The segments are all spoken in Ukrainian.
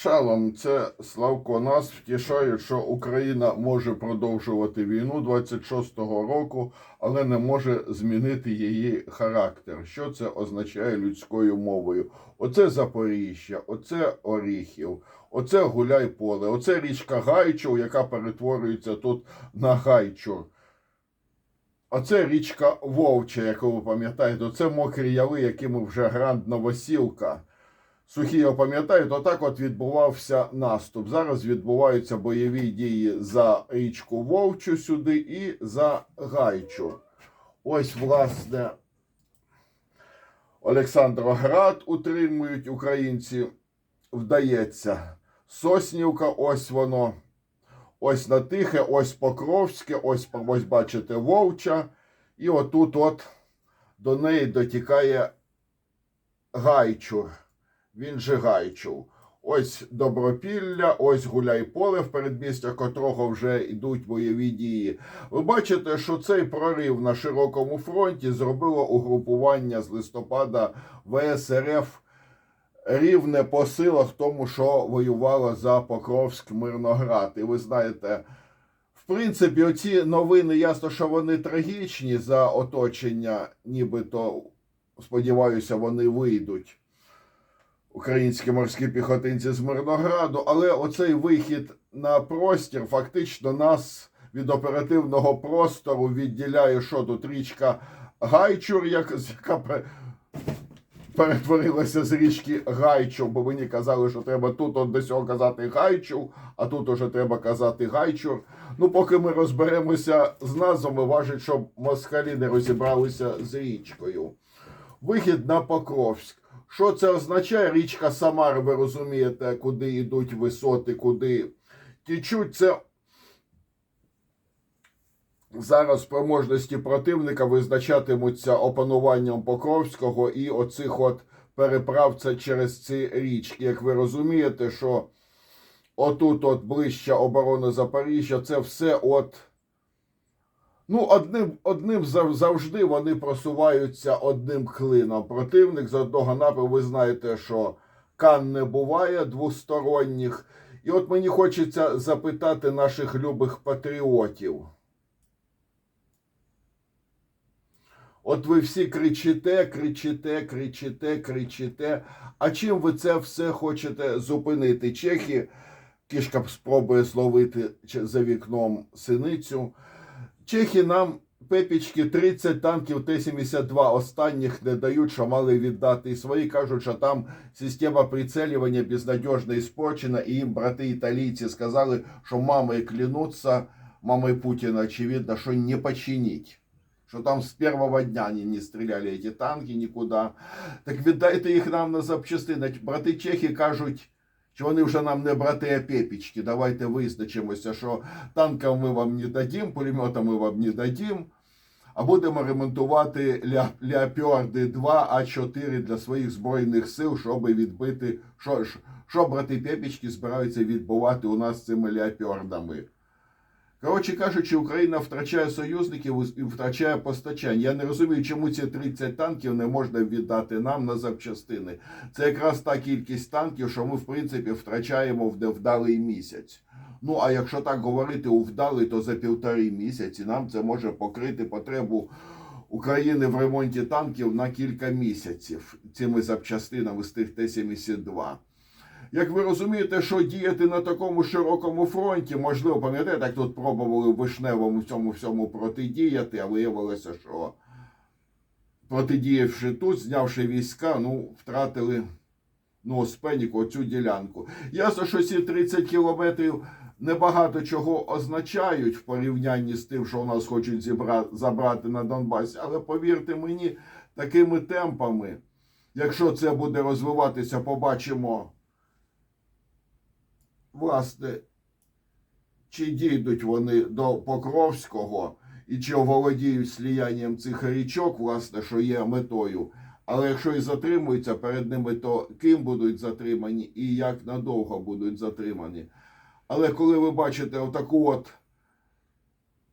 Шалом, це Славко. Нас втішає, що Україна може продовжувати війну 26-го року, але не може змінити її характер. Що це означає людською мовою? Оце Запоріжжя, оце Оріхів, оце Гуляйполе, оце річка Гайчур, яка перетворюється тут на Гайчур. Оце річка Вовча, яку ви пам'ятаєте, це мокрі яли, якими вже гранд Новосілка. Сухі його пам'ятають, отак от відбувався наступ. Зараз відбуваються бойові дії за річку Вовчу сюди і за Гайчу. Ось, власне, Олександроград утримують українці. Вдається. Соснівка, ось воно. Ось на Тихе, ось Покровське, ось, ось бачите, Вовча. І отут от до неї дотікає Гайчур. Він же Гайчур. Ось Добропілля, ось Гуляйполе, в передмістях котрого вже йдуть бойові дії. Ви бачите, що цей прорив на широкому фронті зробило угрупування з листопада ВСРФ рівне по силах тому, що воювало за Покровськ Мирноград. І ви знаєте, в принципі, оці новини, ясно, що вони трагічні за оточення, нібито, сподіваюся, вони вийдуть. Українські морські піхотинці з Мирнограду, але оцей вихід на простір фактично нас від оперативного простору відділяє, що тут річка Гайчур, як, яка перетворилася з річки Гайчур, бо мені казали, що треба тут от до цього казати Гайчур, а тут уже треба казати Гайчур. Ну, поки ми розберемося з назвами, важить, щоб москалі не розібралися з річкою. Вихід на Покровськ. Що це означає? Річка Самар, ви розумієте, куди йдуть висоти, куди тічуть. Це зараз спроможності противника визначатимуться опануванням Покровського і оцих от переправця через ці річки. Як ви розумієте, що отут, от ближче оборони Запоріжжя, це все от. Ну, одним, одним завжди вони просуваються одним клином. Противник з одного напрямку, ви знаєте, що кан не буває двосторонніх. І от мені хочеться запитати наших любих патріотів. От ви всі кричите, кричите, кричите, кричите. А чим ви це все хочете зупинити? Чехи, кішка спробує зловити за вікном синицю. Чехи нам пепічки 30 танків Т-72 останніх не дають, що мали віддати. І свої кажуть, що там система прицелювання безнадіжно іспорчена, і їм брати італійці сказали, що мами клянуться, мамой Путина, очевидно, що не починить. Що там з першого дня вони не стріляли ці танки нікуди. Так віддайте їх нам на запчастини. Брати Чехи кажуть, що вони вже нам не брати, а пепічки. Давайте визначимося, що танкам ми вам не дадим, пулеметам ми вам не дадим. А будемо ремонтувати Леопарди 2 А4 для своїх збройних сил, щоб відбити, що, що брати Пепічки збираються відбувати у нас цими леопардами. Коротше кажучи, Україна втрачає союзників і втрачає постачання. Я не розумію, чому ці 30 танків не можна віддати нам на запчастини. Це якраз та кількість танків, що ми, в принципі, втрачаємо в невдалий місяць. Ну, а якщо так говорити у вдалий, то за півтори місяці нам це може покрити потребу України в ремонті танків на кілька місяців цими запчастинами з тих Т-72. Як ви розумієте, що діяти на такому широкому фронті, можливо, пам'ятаєте, як тут пробували Вишневому цьому всьому протидіяти, а виявилося, що протидіявши тут, знявши війська, ну, втратили ну, Спеніку цю ділянку. Ясно, що ці 30 кілометрів небагато чого означають в порівнянні з тим, що у нас хочуть зібра... забрати на Донбасі, але повірте мені, такими темпами, якщо це буде розвиватися, побачимо власне, чи дійдуть вони до Покровського і чи оволодіють сліянням цих річок, власне, що є метою. Але якщо і затримуються перед ними, то ким будуть затримані і як надовго будуть затримані. Але коли ви бачите отаку от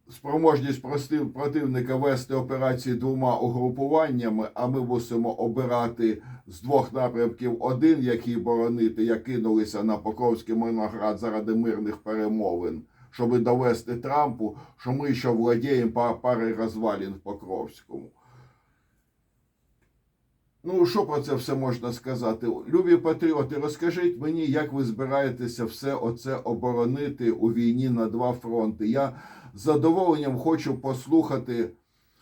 спроможність прости- противника вести операції двома угрупуваннями, а ми мусимо обирати з двох напрямків один, який боронити, як кинулися на Покровський Мирноград заради мирних перемовин, щоб довести Трампу, що ми ще владіємо па- парою розвалін в Покровському. Ну, що про це все можна сказати? Любі патріоти, розкажіть мені, як ви збираєтеся все оце оборонити у війні на два фронти. Я з задоволенням хочу послухати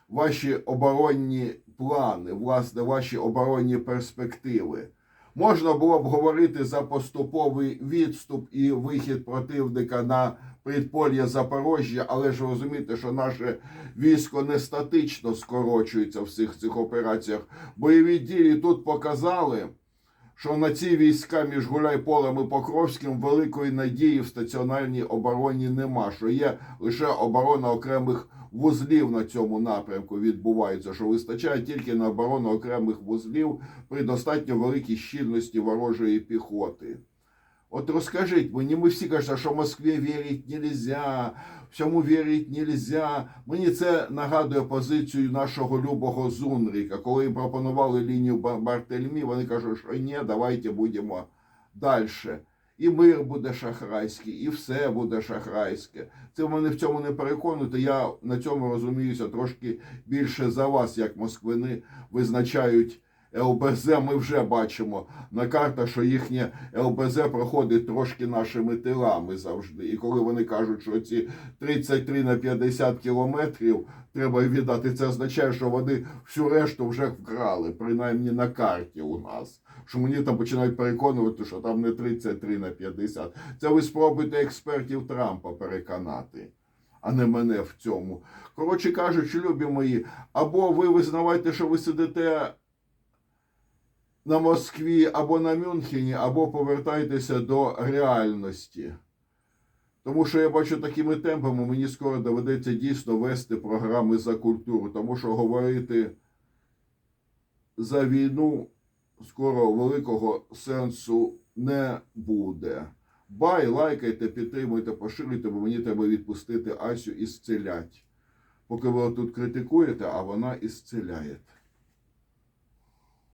ваші оборонні плани, власне, ваші оборонні перспективи. Можна було б говорити за поступовий відступ і вихід противника на предполя Запорожжя, але ж розумієте, що наше військо не статично скорочується в всіх цих операціях. Бойові дії тут показали, що на ці війська між Гуляйполем і Покровським великої надії в стаціонарній обороні нема. Що є лише оборона окремих вузлів на цьому напрямку відбувається, що вистачає тільки на оборону окремих вузлів при достатньо великій щільності ворожої піхоти. От розкажіть мені, ми всі кажуть, що Москві вірити нельзя, всьому вірити нельзя. Мені це нагадує позицію нашого любого Зунріка. Коли їм пропонували лінію Ба- Бартельмі, вони кажуть, що ні, давайте будемо далі. І мир буде шахрайський, і все буде шахрайське. Це мене в цьому не переконуєте. Я на цьому розуміюся трошки більше за вас, як москвини визначають ЛБЗ. Ми вже бачимо на картах, що їхнє ЛБЗ проходить трошки нашими тилами завжди. І коли вони кажуть, що ці 33 на 50 кілометрів треба віддати, це означає, що вони всю решту вже вкрали, принаймні на карті у нас. Що мені там починають переконувати, що там не 33 на 50. Це ви спробуйте експертів Трампа переконати, а не мене в цьому. Коротше кажучи, любі мої, або ви визнавайте, що ви сидите на Москві або на Мюнхені, або повертайтеся до реальності. Тому що я бачу такими темпами, мені скоро доведеться дійсно вести програми за культуру, тому що говорити за війну скоро великого сенсу не буде. Бай, лайкайте, підтримуйте, поширюйте, бо мені треба відпустити Асю і зцілять. Поки ви тут критикуєте, а вона і зціляє.